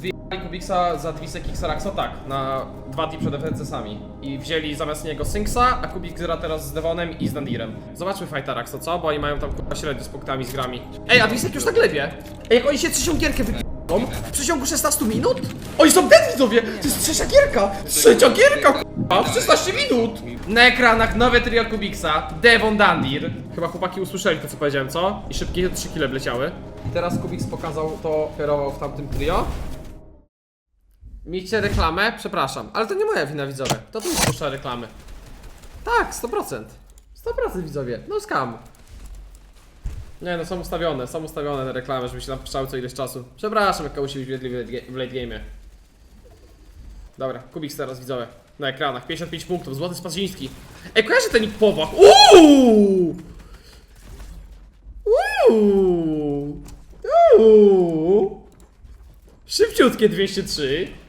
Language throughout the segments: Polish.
Wyjechali Kubiksa za Dwisek i Xaraxa tak, na dwa dni przed FNC-sami. I wzięli zamiast niego Synksa, a Kubik gra teraz z Devonem i z Dandirem. Zobaczmy Fighteraxa, co? Bo oni mają tam kurwa średnio z punktami z grami. Ej, a Dwisek już tak lewie. Ej, jak oni się trzecią gierkę wypiją w przeciągu 16 minut? Oni są dead widzowie! To jest trzecia gierka! Trzecia gierka, kurwa! W 16 minut! Na ekranach nowe trio Kubiksa, Devon Dandir. Chyba chłopaki usłyszeli to, co powiedziałem, co? I szybkie 3 kile wleciały. I teraz Kubiks pokazał to, kierował w tamtym trio. Miejcie reklamę? Przepraszam, ale to nie moja wina widzowie. Kto tu puszcza reklamy? Tak, 100%. 100% widzowie, no skam. Nie no, są ustawione, są ustawione te reklamy, żeby się nam puszczały co ileś czasu. Przepraszam, jak się wyświetli w late game'ie. Dobra, Kubik teraz widzowie. Na ekranach, 55 punktów, Złoty Spaziński. Ej, kojarzy ten nick Powach? Uuu! Uuu! Uuu! Szybciutkie 203.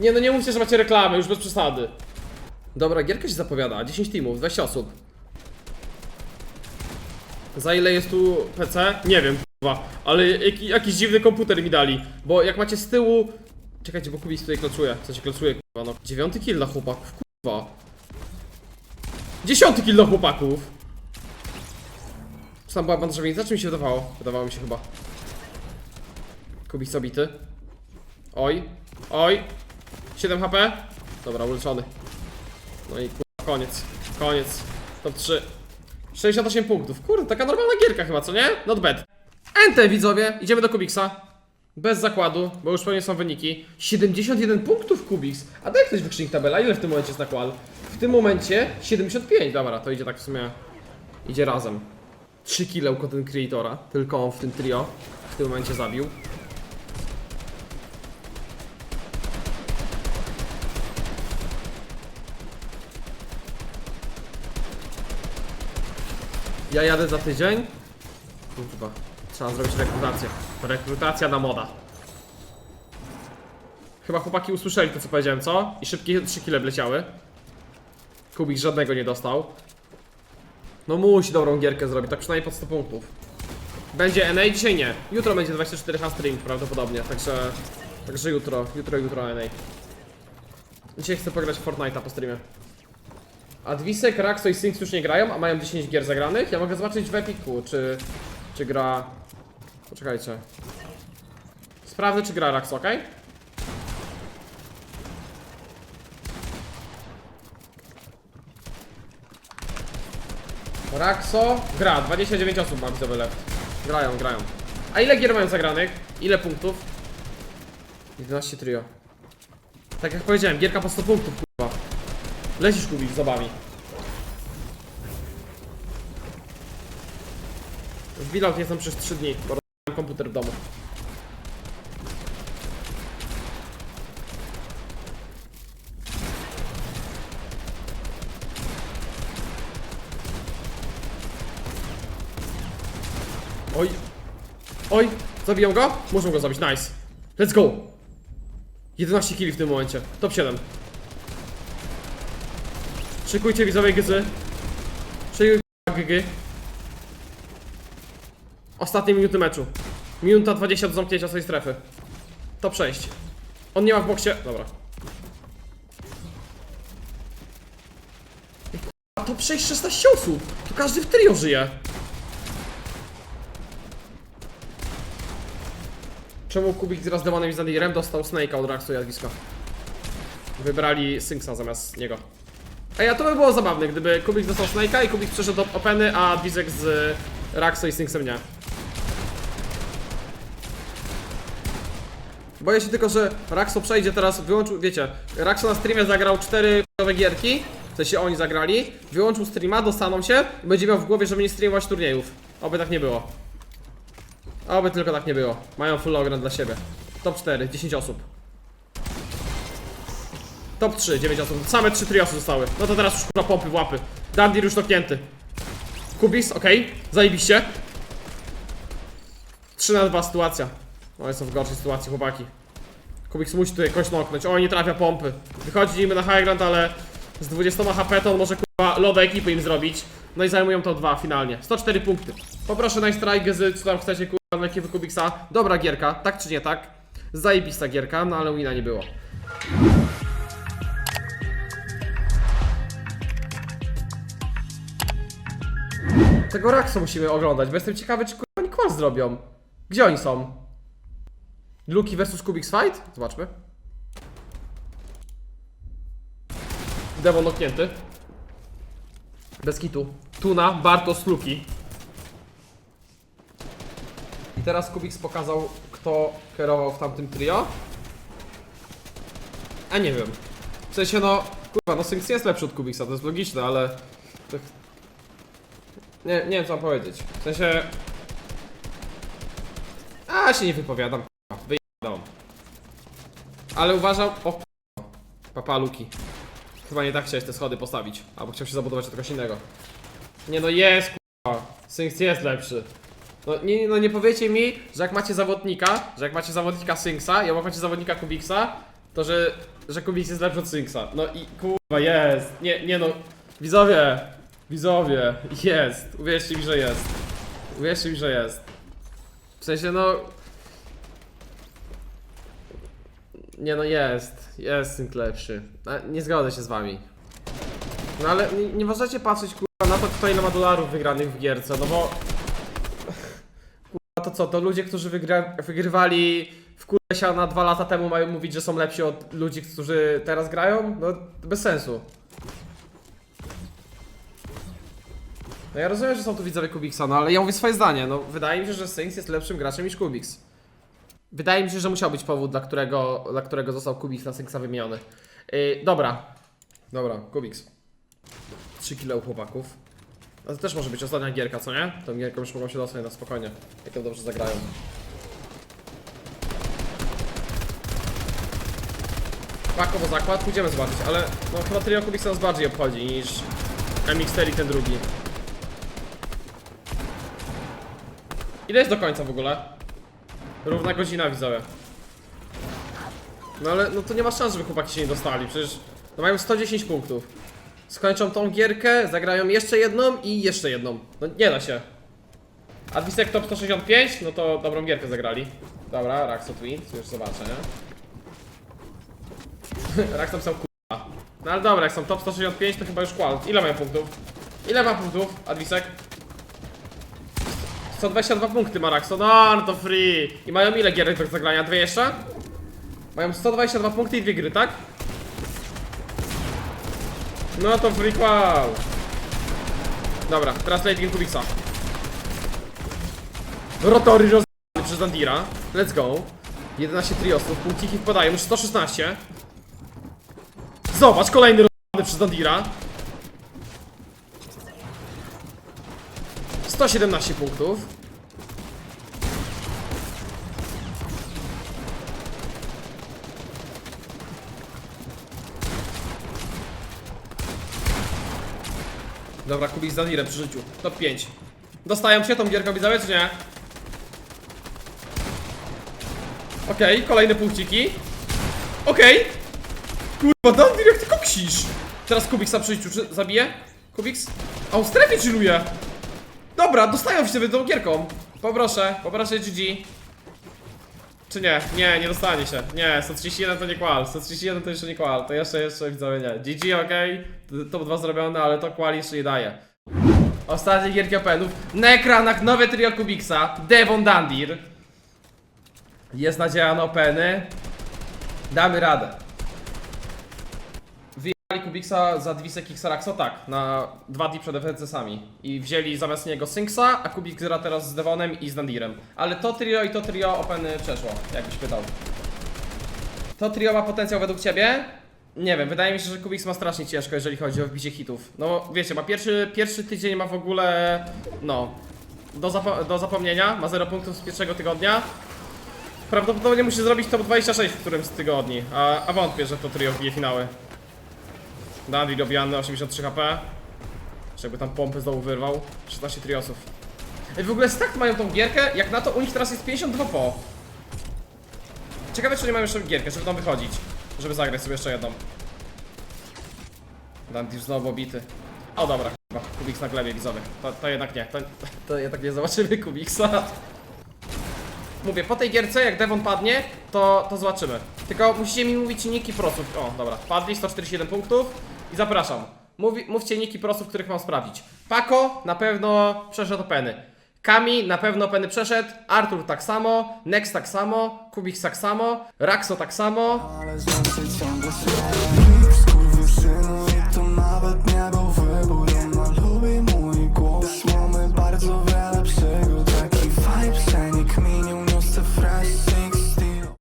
Nie no, nie mówcie, że macie reklamy, już bez przesady. Dobra, gierka się zapowiada, 10 teamów, 20 osób. Za ile jest tu PC? Nie wiem, kurwa, ale jaki, jakiś dziwny komputer mi dali, bo jak macie z tyłu... Czekajcie, bo Kubis tutaj kloczuje, co się kloczuje, kurwa, no. Dziewiąty kill dla chłopaków, kurwa. Dziesiąty kill dla chłopaków. Czy tam była bandażownica, czy mi się wydawało? Wydawało mi się chyba. Kubis obity. Oj, oj. 7 HP. Dobra, uleczony. No i kurwa, koniec. Koniec. Top 3. 68 punktów. Kurde, taka normalna gierka chyba, co nie? Not bad. Ente, widzowie. Idziemy do Kubiksa. Bez zakładu, bo już pewnie są wyniki. 71 punktów Kubiks. A daj ktoś wykrzyknik tabela. Ile w tym momencie jest nakład? W tym momencie 75. Dobra, to idzie tak w sumie. Idzie razem. 3 kile u content creatora. Tylko on w tym trio w tym momencie zabił. Ja jadę za tydzień. Kurwa. Trzeba zrobić rekrutację. Rekrutacja na moda. Chyba chłopaki usłyszeli to co powiedziałem, co? I szybkie 3 kile wleciały. Kubik żadnego nie dostał. No musi dobrą gierkę zrobić, tak przynajmniej pod 100 punktów. Będzie NA, dzisiaj nie. Jutro będzie 24H stream prawdopodobnie, także... Także jutro, jutro, jutro NA. Dzisiaj chcę pograć w Fortnite'a po streamie. A Dwisek, Raxo i Synx już nie grają, a mają 10 gier zagranych. Ja mogę zobaczyć w Epiku, czy, czy gra... Poczekajcie. Sprawdzę, czy gra Raxo, okej? Raxo gra, 29 osób ma widzowie left. Grają, grają. A ile gier mają zagranych? Ile punktów? 11 trio. Tak jak powiedziałem, gierka po 100 punktów. Lecisz kubik z obami. W Bilout jestem przez 3 dni, bo robiłem komputer w domu. Oj. Oj, zabiją go? Muszą go zabić, nice. Let's go. 11 killi w tym momencie. Top 7. Szykujcie widzowie gyzy. Szykuj GG. Ostatnie minuty meczu. Minuta 20 do zamknięcia swojej strefy. Top 6. On nie ma w boksie. Dobra. Top 6, 16 osób. Tu każdy w trio żyje. Czemu Kubik z Demonem i Zandirem dostał Snake'a od Raxu i Adwiska? Wybrali Synksa zamiast niego. Ej, a to by było zabawne, gdyby Kubik dostał Snake'a i Kubik przeszedł do Openy, a Dizek z Raxo i Syncsem nie. Boję się tylko, że Raxo przejdzie teraz, wyłączył, wiecie, Raxo na streamie zagrał 4 nowe gierki, w sensie oni zagrali, wyłączył streama, dostaną się i będzie miał w głowie, żeby nie streamować turniejów. Oby tak nie było. Oby tylko tak nie było. Mają full ogran dla siebie. Top 4, 10 osób. Top 3, 9 osób. Same 3 triosy zostały. No to teraz już na pompy w łapy. Dandir już topnięty. Kubis, okej. Zajebiście. 3 na 2 sytuacja. Oni są w gorszej sytuacji, chłopaki. Kubik musi tu jakoś noknąć. O, nie trafia pompy. Wychodzi niby na high ground, ale z 20 HP to on może kurwa loda ekipy im zrobić. No i zajmują to dwa finalnie. 104 punkty. Poproszę try, gezy, co tam chcecie kurwa ekipy Kubiksa. Dobra gierka, tak czy nie tak? Zajebista gierka, no ale wina nie było. Tego Raxo musimy oglądać, bo jestem ciekawy, czy oni qual zrobią. Gdzie oni są? Luki versus Kubik's Fight? Zobaczmy. Demon oknięty. Bez kitu. Tuna, Bartos, Luki. I teraz Kubiks pokazał, kto kierował w tamtym trio. A nie wiem. W sensie no, kurwa, no Synx jest lepszy od Kubiksa, to jest logiczne, ale... Nie, nie wiem co mam powiedzieć. W sensie... A się nie wypowiadam, kurwa, wyjadam. Ale uważam... O. Papa Luki. Chyba nie tak chciałeś te schody postawić. Albo chciał się zabudować od czegoś innego. Nie no jest kurwa. Synx jest lepszy. No nie, no nie powiecie mi, że jak macie zawodnika, że jak macie zawodnika Synksa obok macie zawodnika Kubiksa, to że, że Kubiks jest lepszy od Synksa. No i kurwa jest. Nie, nie no. Widzowie, widzowie, jest. Uwierzcie mi, że jest. Uwierzcie mi, że jest. W sensie no... Nie no jest, jest Sync lepszy. Nie zgodzę się z wami. No ale nie, nie możecie patrzeć kurwa na to, kto ile ma dolarów wygranych w gierce, no bo... Kurwa to co, to ludzie, którzy wygra, wygrywali w kurwa na dwa lata temu mają mówić, że są lepsi od ludzi, którzy teraz grają? No bez sensu. No ja rozumiem, że są tu widzowie Kubiksa, no ale ja mówię swoje zdanie, no wydaje mi się, że Saints jest lepszym graczem niż Kubiks. Wydaje mi się, że musiał być powód, dla którego, dla którego został Kubiks na Synksa wymieniony. Yy, dobra. Dobra, Kubiks. 3 kilo u chłopaków. A to też może być ostatnia gierka, co nie? Tą gierką już mogą się dostać na spokojnie. Jak to dobrze zagrają. Pakowo zakład, pójdziemy zobaczyć, ale no chyba trio Kubiksa nas bardziej obchodzi niż MX4 i ten drugi. Ile jest do końca w ogóle? Równa godzina widzowie. No ale no to nie ma szans, żeby chłopaki się nie dostali, przecież no mają 110 punktów. Skończą tą gierkę, zagrają jeszcze jedną i jeszcze jedną. No nie da się. Adwisek top 165, no to dobrą gierkę zagrali. Dobra, Raxo Twins, już zobaczę, nie? Rax napisał kurwa. No ale dobra, jak są top 165, to chyba już qual. Ile mają punktów? Ile ma punktów, Adwisek? 122 punkty ma Raxo, no, no to free. I mają ile gierek do zagrania? Dwie jeszcze? Mają 122 punkty i dwie gry, tak? No to free qual. Dobra, teraz late game Kubiksa. Rotory roz... przez Andira. Let's go. 11 triosów, punkciki wpadają, już 116. Zobacz, kolejny roz... przez Andira. 117 punktów. Dobra, Kubik z Danirem przy życiu. Top 5. Dostają się tą gierką widzowie, czy nie? Okej, kolejne punkciki. Okej. Kurwa, Dandir, jak ty koksisz? Teraz Kubiksa przy życiu, czy zabije? Kubiks? A on strefie chilluje. Dobra, dostają się tą gierką. Poproszę, poproszę GG. Czy nie? Nie, nie dostanie się. Nie, 131 to nie qual. 131 to jeszcze nie qual. To jeszcze, jeszcze widzowie nie. GG, okej. Top 2 zrobione, ale to qual jeszcze nie daje. Ostatnie gierki Openów. Na ekranach nowe trio Kubiksa. Devon Dandir. Jest nadzieja na Openy. Damy radę. Kubiksa za Dwisek i Xaraxo, tak, na dwa dni przed FNC-sami. I wzięli zamiast niego Synksa, a Kubik gra teraz z Devonem i z Dandirem. Ale to trio i to trio Openy przeszło, jakbyś pytał. To trio ma potencjał według ciebie? Nie wiem, wydaje mi się, że Kubiks ma strasznie ciężko, jeżeli chodzi o wbicie hitów. No wiecie, ma pierwszy, pierwszy tydzień ma w ogóle, no, do, zapo- do zapomnienia, ma 0 punktów z pierwszego tygodnia. Prawdopodobnie musi zrobić top 26 w którymś z tygodni, a, a wątpię, że to trio wbije finały. Dandy obijany 83 HP. Jeszcze jakby tam pompy znowu wyrwał. 16 triosów. Ej, w ogóle stakt mają tą gierkę, jak na to u nich teraz jest 52 po. Ciekawe czy nie mają jeszcze gierkę, żeby tam wychodzić. Żeby zagrać sobie jeszcze jedną. Dandy znowu obity. O dobra. Kubiks na glebie widzowy. To, to jednak nie. To, to jednak nie zobaczymy Kubiksa. mówię, po tej gierce, jak Devon padnie, to, to zobaczymy. Tylko musicie mi mówić niki prosów. O, dobra, padli, 147 punktów i zapraszam. Mówi, mówcie niki prosów, których mam sprawdzić. Paco na pewno przeszedł openy. Kami na pewno openy przeszedł, Artur tak samo, Nex tak samo, Kubik tak samo, Raxo tak samo,